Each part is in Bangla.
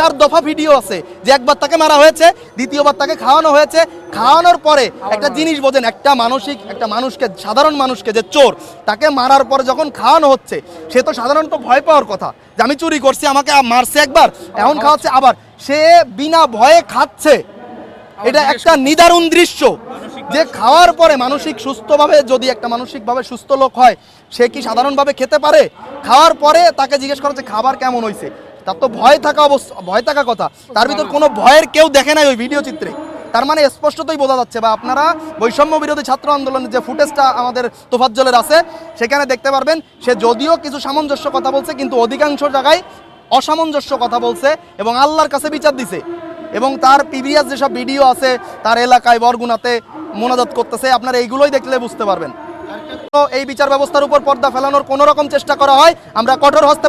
চার দফা ভিডিও আছে। যে একবার তাকে মারা হয়েছে দ্বিতীয়বার তাকে খাওয়ানো হয়েছে। খাওয়ানোর পরে একটা জিনিস বোঝেন একটা মানসিক একটা মানুষকে সাধারণ মানুষকে যে চোর তাকে মারার পরে যখন খাওয়ানো হচ্ছে সে তো সাধারণত ভয় পাওয়ার কথা। যে আমি চুরি করছি আমাকে মারছে একবার এখন খাওয়াচ্ছে আবার। সে বিনা ভয়ে খাচ্ছে। এটা একটা নিদারুণ দৃশ্য। যে খাওয়ার পরে মানসিক সুস্থভাবে যদি একটা মানসিকভাবে সুস্থ লোক হয় সে কি সাধারণভাবে খেতে পারে? খাওয়ার পরে তাকে জিজ্ঞেস করা যে খাবার কেমন হয়েছে তার তো ভয় থাকা অবস্থা ভয় থাকা কথা। তার ভিতর কোনো ভয়ের কেউ দেখে নাই ওই ভিডিও চিত্রে। তার মানে স্পষ্টতই বোঝা যাচ্ছে বা আপনারা বৈষম্য বিরোধী ছাত্র আন্দোলনের যে ফুটেজটা আমাদের তোফাজ্জলের আছে, সেখানে দেখতে পারবেন, সে যদিও কিছু সামঞ্জস্য কথা বলছে, কিন্তু অধিকাংশ জায়গায় অসামঞ্জস্য কথা বলছে এবং আল্লাহর কাছে বিচার দিছে। এবং তার প্রিভিয়াস যেসব ভিডিও আছে, তার এলাকায় বরগুনাতে মোনাজাত করতেছে, আপনারা এইগুলোই দেখলে বুঝতে পারবেন। এই বিচার ব্যবস্থার উপর পর্দা ফেলানোর কোনো রকম চেষ্টা করা হয়। আমরা কঠোর হস্তে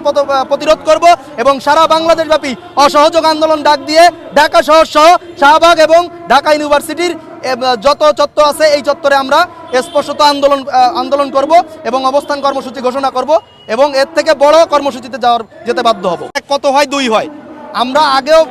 প্রতিরোধ করব এবং সারা বাংলাদেশ ব্যাপী অসহযোগ আন্দোলন ডাক দিয়ে ঢাকা শহর সহ শাহবাগ এবং ঢাকা ইউনিভার্সিটির যত চত্বর আছে এই চত্বরে আমরা স্পষ্টত আন্দোলন আন্দোলন করব এবং অবস্থান কর্মসূচি ঘোষণা করব এবং এর থেকে বড় কর্মসূচিতে যাওয়ার, যেতে বাধ্য হব। এক কত হয়? দুই হয়। আমরা আগেও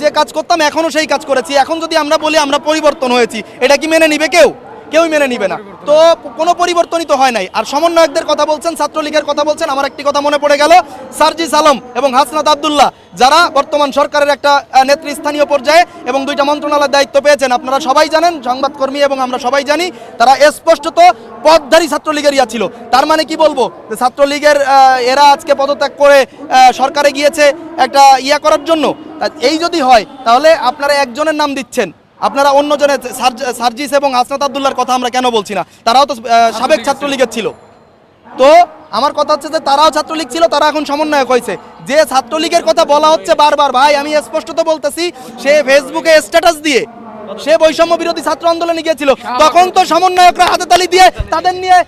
যে কাজ করতাম এখনও সেই কাজ করেছি। এখন যদি আমরা বলি আমরা পরিবর্তন হয়েছি, এটা কি মেনে নিবে কেউ? কেউই মেনে নিবে না। তো কোনো পরিবর্তনই তো হয় নাই। আর সমন্বয়কদের কথা বলছেন, ছাত্রলীগের কথা বলছেন, আমার একটি কথা মনে পড়ে গেল। সার্জিস আলম এবং হাসনাত আবদুল্লাহ, যারা বর্তমান সরকারের একটা নেতৃস্থানীয় পর্যায়ে এবং দুইটা মন্ত্রণালয়ের দায়িত্ব পেয়েছেন, আপনারা সবাই জানেন, সংবাদকর্মী এবং আমরা সবাই জানি, তারা স্পষ্টত পদধারী ছাত্রলীগের ইয়া ছিল। তার মানে কি বলব? যে ছাত্রলীগের এরা আজকে পদত্যাগ করে সরকারে গিয়েছে একটা ইয়া করার জন্য। এই যদি হয়, তাহলে আপনারা একজনের নাম দিচ্ছেন। আপনারা অন্যজনের সার্জ- সার্জিস এবং আসনাত আবদুল্লার কথা আমরা কেন বলছি না? তারাও তো সাবেক ছাত্রলীগের ছিল। তো আমার কথা হচ্ছে যে তারাও ছাত্রলীগ ছিল তারা এখন সমন্বয়ক হয়েছে। যে ছাত্রলীগের কথা বলা হচ্ছে বারবার ভাই আমি স্পষ্টত বলতেছি সে ফেসবুকে স্ট্যাটাস দিয়ে সে বৈষম্য বিরোধী ছাত্র আন্দোলনে গিয়েছিল। তখন তো সমন্বয়করা হাতে তালি দিয়ে তাদের নিয়ে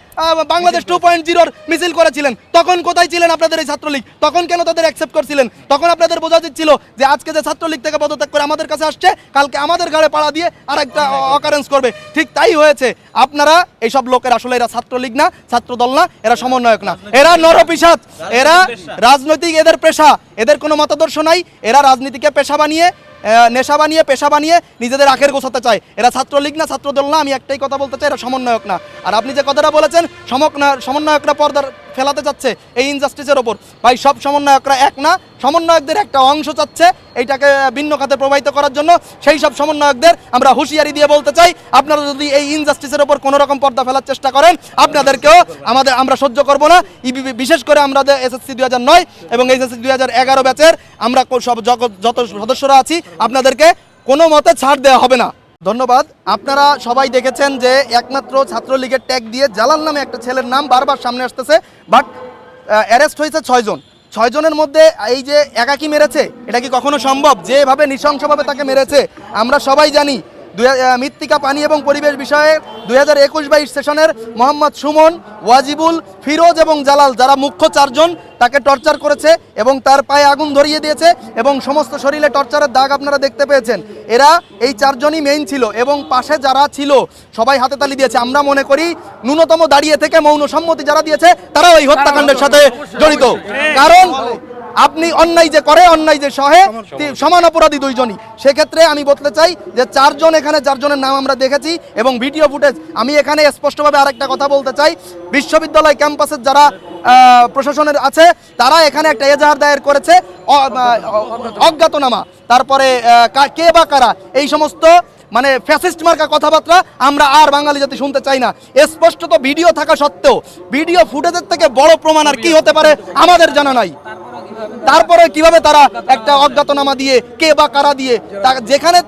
বাংলাদেশ টু পয়েন্ট জিরোর মিছিল করেছিলেন। তখন কোথায় ছিলেন আপনাদের এই ছাত্রলীগ? তখন কেন তাদের অ্যাকসেপ্ট করছিলেন? তখন আপনাদের বোঝা ছিল যে আজকে যে ছাত্রলীগ থেকে পদত্যাগ করে আমাদের কাছে আসছে কালকে আমাদের ঘাড়ে পাড়া দিয়ে আর একটা অকারেন্স করবে। ঠিক তাই হয়েছে। আপনারা এইসব লোকের আসলে এরা ছাত্রলীগ না ছাত্র দল না এরা সমন্বয়ক না। এরা নরপিসাত এরা রাজনৈতিক এদের পেশা। এদের কোনো মতাদর্শ নাই। এরা রাজনীতিকে পেশা বানিয়ে নেশা বানিয়ে, পেশা বানিয়ে নিজেদের আখের গোছাতে চায়। এরা ছাত্রলীগ না, ছাত্রদল না, আমি একটাই কথা বলতে চাই, এরা সমন্বয়ক না। আর আপনি যে কথাটা বলেছেন, সমক সমন্বয়করা পর্দার ফেলাতে চাচ্ছে এই ইনজাস্টিসের ওপর। ভাই, সব সমন্বয়করা এক না, সমন্বয়কদের একটা অংশ চাচ্ছে এইটাকে ভিন্ন খাতে প্রবাহিত করার জন্য। সেই সব সমন্বয়কদের আমরা হুঁশিয়ারি দিয়ে বলতে চাই, আপনারা যদি এই ইনজাস্টিসের ওপর কোনো রকম পর্দা ফেলার চেষ্টা করেন, আপনাদেরকেও আমাদের আমরা সহ্য করব না। ইবি- বিশেষ করে আমরা এসএসসি দুই হাজার নয় এবং এসএসসি দুই হাজার এগারো ব্যাচের আমরা সব যত সদস্যরা আছি, আপনাদেরকে কোনো মতে ছাড় দেওয়া হবে না। ধন্যবাদ। আপনারা সবাই দেখেছেন যে একমাত্র ছাত্রলীগের ট্যাগ দিয়ে জালাল নামে একটা ছেলের নাম বারবার সামনে আসতেছে, বাট অ্যারেস্ট হয়েছে ছয়জন ছয়জনের মধ্যে এই যে একাকি মেরেছে, এটা কি কখনো সম্ভব? যেভাবে নৃশংসভাবে তাকে মেরেছে, আমরা সবাই জানি। মৃত্তিকা পানি এবং পরিবেশ বিষয়ে দুই হাজার একুশ বাইশ সেশনের মোহাম্মদ সুমন, ওয়াজিবুল, ফিরোজ এবং জালাল যারা মুখ্য চারজন তাকে টর্চার করেছে এবং তার পায়ে আগুন ধরিয়ে দিয়েছে এবং সমস্ত শরীরে টর্চারের দাগ আপনারা দেখতে পেয়েছেন। এরা এই চারজনই মেইন ছিল এবং পাশে যারা ছিল, সবাই হাতে তালি দিয়েছে। আমরা মনে করি ন্যূনতম দাঁড়িয়ে থেকে মৌন সম্মতি যারা দিয়েছে, তারাও এই হত্যাকাণ্ডের সাথে জড়িত। কারণ আপনি অন্যায় যে করে অন্যায় যে সহে সমান অপরাধী দুইজনই। সেক্ষেত্রে আমি বলতে চাই যে চারজন এখানে চারজনের নাম আমরা দেখেছি এবং ভিডিও ফুটেজ আমি এখানে স্পষ্টভাবে আরেকটা কথা বলতে চাই। বিশ্ববিদ্যালয় ক্যাম্পাসের যারা প্রশাসনের আছে তারা এখানে একটা এজাহার দায়ের করেছে অজ্ঞাতনামা। তারপরে কে বা কারা এই সমস্ত মানে ফ্যাসিস্ট মার্কা কথাবার্তা আমরা আর বাঙালি জাতি শুনতে চাই না। স্পষ্টত ভিডিও থাকা সত্ত্বেও ভিডিও ফুটেজের থেকে বড় প্রমাণ আর কি হতে পারে আমাদের জানা নাই। তারপরে কীভাবে তারা একটা অজ্ঞাতনামা দিয়ে কে বা কারা দিয়ে যেখানে